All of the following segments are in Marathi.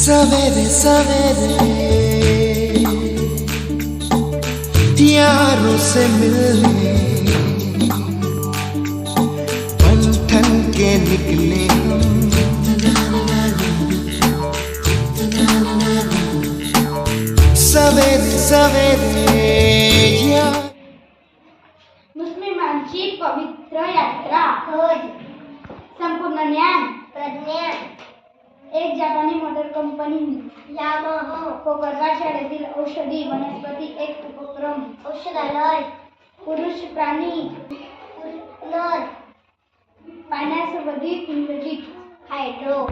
सवेरे सवेरे यारों से मिलने बन ठन के निकले हम सवेरे सवेरे यार मुस्लिमांची पवित्र यात्रा हज संपूर्ण ज्ञान प्रज्ञा एक जपानी मोटर कंपनी यामाहा कोकरगाड शाळेतील औषधी वनस्पती एक उपक्रम औषधालय पुरुष प्राणी नर पाण्यासोबतीत इंग्रजीत हायड्रो.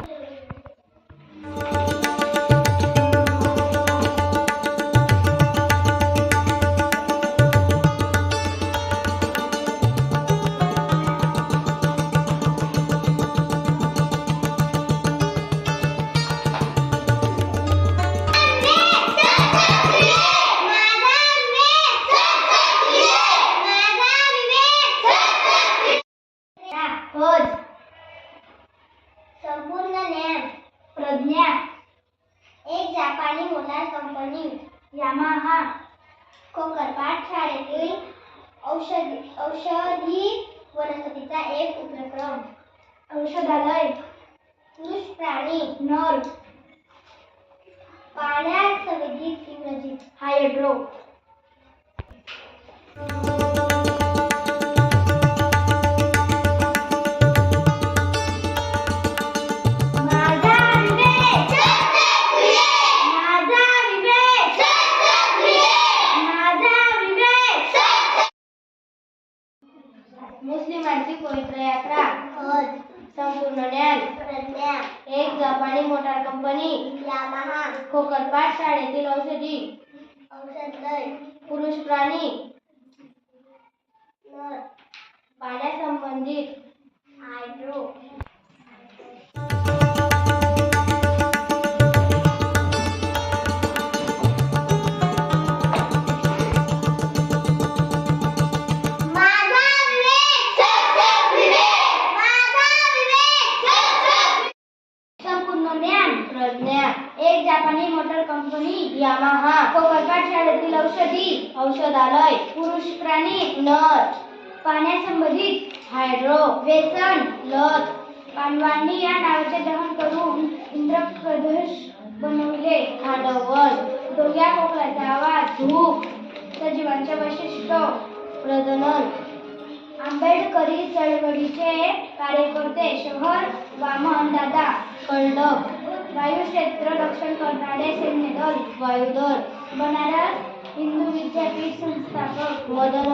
आणि मोटार कंपनी यामाहा कोकरपाट शाळेतील औषधी औषधी वनस्पतीचा एक उपक्रम. औषधालय पुरुष प्राणी नर पाण्यात संवेदित इंग्रजी हायड्रो यात्रा हज संपूर्ण ज्ञान प्रज्ञा एक जपानी मोटार कंपनी यामाहा खोकरपाट शाळेतील औषधी औषधलय पुरुष प्राणी नर पाण्यासंबंधित यामाहा कोकरपाट शाळेतील औषधी औषधालय पुरुष प्राणी नर पाण्यासंबंधित हायड्रो व्यसन लत. पांडवांनी या नावाचे दहन करून इंद्रप्रदेश बनवले खाडवल डोक्या खोकल्याचा आवाज धूप. सजीवांचे वैशिष्ट्य प्रजनन. आंबेडकरी चळवळीचे कार्यकर्ते शहर वामन दादा. कळलं. वायू क्षेत्र रक्षण करणारे सैन्यदल वायुदल बनारस हिंदू विद्यापीठ संस्थापक मदन